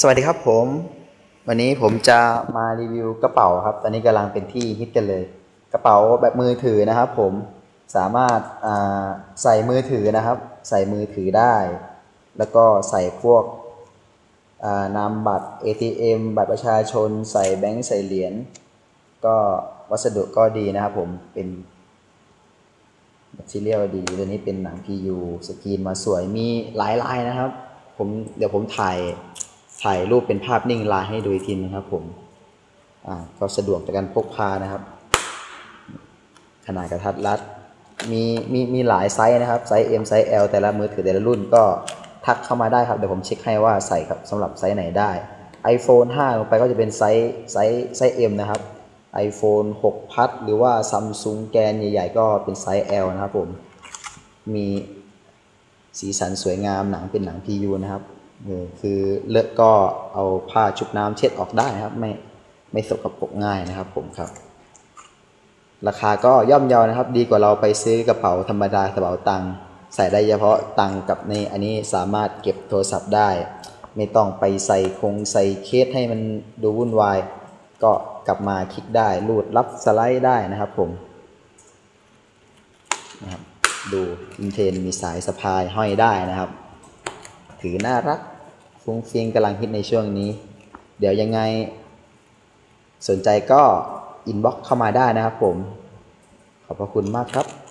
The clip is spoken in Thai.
สวัสดีครับผม วันนี้ผมจะมารีวิวกระเป๋าครับ ตอนนี้กำลังเป็นที่ฮิตกันเลย กระเป๋าแบบมือถือนะครับ ผมสามารถใส่มือถือนะครับ ใส่มือถือได้ แล้วก็ใส่พวกนามบัตร ATM บัตรประชาชน ใส่แบงค์ใส่เหรียญก็วัสดุก็ดีนะครับผมเป็นแมทเทียลดีตัวนี้เป็นหนัง PU สกรีนมาสวยมีหลายลายนะครับ ผมเดี๋ยวผมถ่าย ถ่ายรูปเป็นภาพนิ่งลายให้ดูอีกทีนะครับผมอ่าก็สะดวกในการพกพานะครับ ขนาดกระทัดรัดมีมีมีหลายไซส์นะครับไซส์ M ไซส์ L แต่ละมือถือแต่ละรุ่นก็ทักเข้ามาได้ครับ เดี๋ยวผมเช็คให้ว่าใส่ครับสำหรับไซส์ไหนได้ iPhone 5 ลงไปก็จะเป็นไซส์ไซส์ไซส์ M นะครับ iPhone 6 พัดหรือว่า Samsung แกนใหญ่ๆ ก็เป็นไซส์ L นะครับผม มีสีสันสวยงามหนังเป็นหนัง PU นะครับ คือเลอะก็เอาผ้าชุบน้ำเช็ดออกได้ครับ ไม่ไม่สกปรกง่ายนะครับ ผมครับ ราคาก็ย่อมเยานะครับ ดีกว่าเราไปซื้อกระเป๋าธรรมดากระเป๋าตังค์ใส่ได้เฉพาะตังค์กับในอันนี้สามารถเก็บโทรศัพท์ได้ ไม่ต้องไปใส่คงใส่เคสให้มันดูวุ่นวาย ก็กลับมาคลิกได้รูดรับสไลด์ได้นะครับ ผมนะครับดูอินเทนมีสายสะพายห้อยได้นะครับ ถือน่ารัก ฟุ้งฟิงกำลังฮิตในช่วงนี้ เดี๋ยวยังไง สนใจก็อินบ็อกเข้ามาได้นะครับผม ขอบพระคุณมากครับ